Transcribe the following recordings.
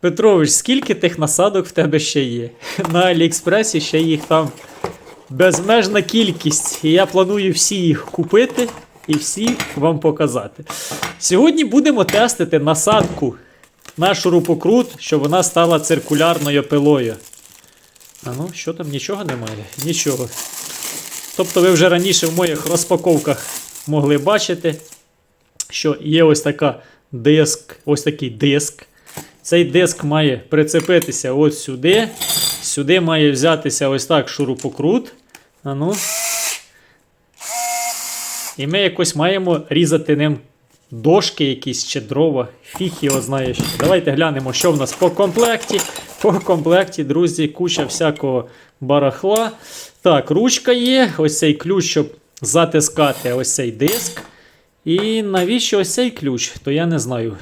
Петрович, скільки тих насадок в тебе ще є? На Аліекспресі ще їх там безмежна кількість. І я планую всі їх купити і всі вам показати. Сьогодні будемо тестити насадку на шурупокрут, щоб вона стала циркулярною пилою. А ну, що там, нічого немає? Нічого. Тобто ви вже раніше в моїх розпаковках могли бачити, що є ось така диск, ось такий диск. Цей диск має прицепитися ось сюди. Сюди має взятися ось так шурупокрут. А ну. І ми якось маємо різати ним дошки якісь чи дрова. Його знає. що. Давайте глянемо, що в нас по комплекті. По комплекті, друзі, куча всякого барахла. Так, ручка є, ось цей ключ, щоб затискати ось цей диск. І навіщо ось цей ключ, то я не знаю.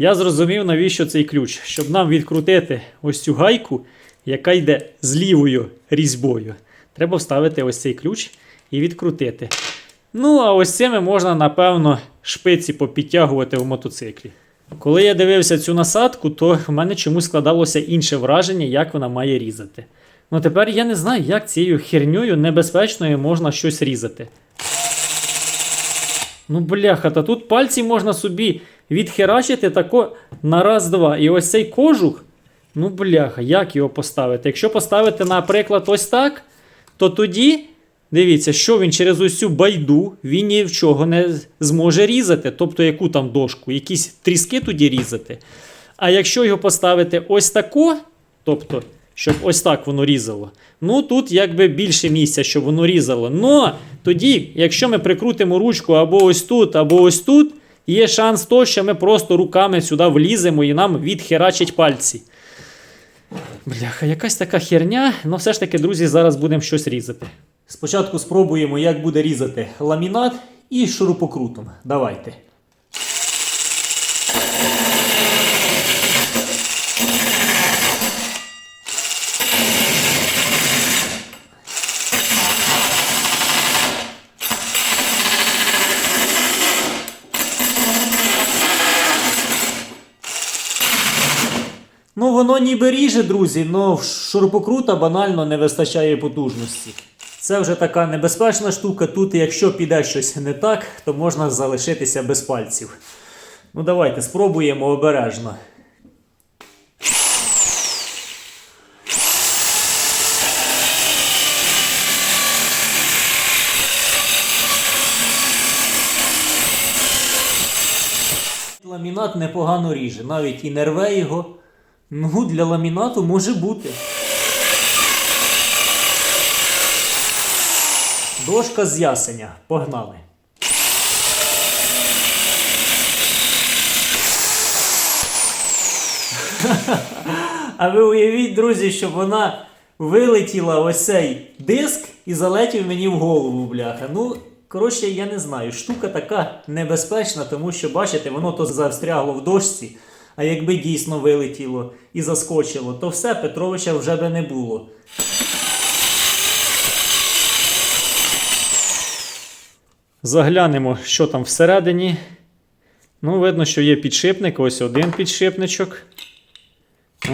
Я зрозумів, навіщо цей ключ, щоб нам відкрутити ось цю гайку, яка йде з лівою різьбою. Треба вставити ось цей ключ і відкрутити. Ну, а ось цими можна, напевно, шпиці попідтягувати в мотоциклі. Коли я дивився цю насадку, то в мене чомусь складалося інше враження, як вона має різати. Ну тепер я не знаю, як цією херньою небезпечною можна щось різати. Ну, бляха, та тут пальці можна собі відхерачити тако на раз-два. І ось цей кожух, ну бляха, як його поставити? Якщо поставити, наприклад, ось так, то тоді, дивіться, що він через цю байду, він ні в чого не зможе різати. Тобто, яку там дошку, якісь тріски тоді різати. А якщо його поставити ось тако, тобто, щоб ось так воно різало, ну тут якби більше місця, щоб воно різало. Но тоді, якщо ми прикрутимо ручку або ось тут, або ось тут, є шанс то, що ми просто руками сюди вліземо і нам відхерачать пальці. Бляха, якась така херня, але все ж таки, друзі, зараз будемо щось різати. Спочатку спробуємо, як буде різати ламінат і шурупокрутом. Давайте. Ну, воно ніби ріже, друзі, але в шурупокрута банально не вистачає потужності. Це вже така небезпечна штука. Тут, якщо піде щось не так, то можна залишитися без пальців. Ну, давайте спробуємо обережно. Ламінат непогано ріже, навіть і не рве його. Ну, для ламінату може бути. Дошка з ясеня. Погнали. А ви уявіть, друзі, щоб вона вилетіла ось цей диск і залетів мені в голову, бляха. Ну, коротше, я не знаю. Штука така небезпечна, тому що, бачите, воно то застрягло в дошці. А якби дійсно вилетіло і заскочило, то все Петровича вже би не було. Заглянемо, що там всередині. Ну, видно, що є підшипник. Ось один підшипничок.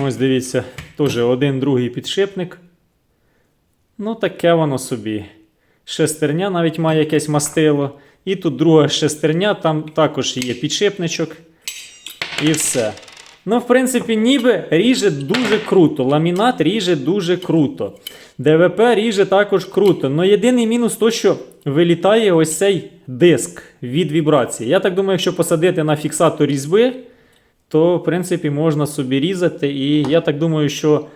Ось дивіться, теж один другий підшипник. Ну, таке воно собі. Шестерня навіть має якесь мастило. І тут друга шестерня, там також є підшипничок. І все. Ну, в принципі, ніби ріже дуже круто. Ламінат ріже дуже круто. ДВП ріже також круто. Но єдиний мінус то, що вилітає ось цей диск від вібрації. Я так думаю, якщо посадити на фіксатор різьби, то в принципі можна собі різати. І я так думаю, що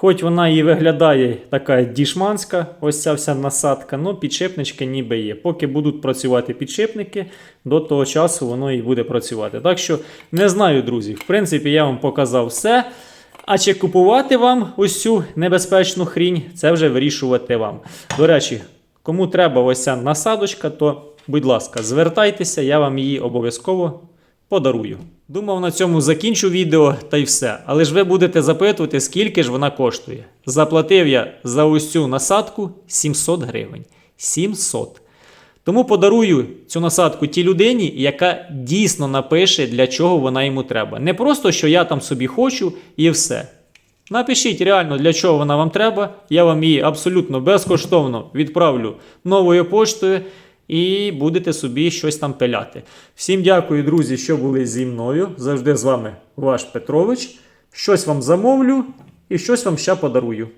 хоч вона і виглядає така дішманська, ось ця вся насадка, ну підшипнички ніби є. Поки будуть працювати підшипники, до того часу воно і буде працювати. Так що не знаю, друзі. В принципі, я вам показав все. А чи купувати вам ось цю небезпечну хрінь, це вже вирішувати вам. До речі, кому треба ось ця насадочка, то, будь ласка, звертайтеся, я вам її обов'язково подарую. Думав, на цьому закінчу відео та й все. Але ж ви будете запитувати, скільки ж вона коштує. Заплатив я за ось цю насадку 700 гривень. 700. Тому подарую цю насадку тій людині, яка дійсно напише, для чого вона йому треба. Не просто, що я там собі хочу і все. Напишіть реально, для чого вона вам треба. Я вам її абсолютно безкоштовно відправлю новою поштою і будете собі щось там пиляти. Всім дякую, друзі, що були зі мною. Завжди з вами ваш Петрович. Щось вам замовлю і щось вам ще подарую.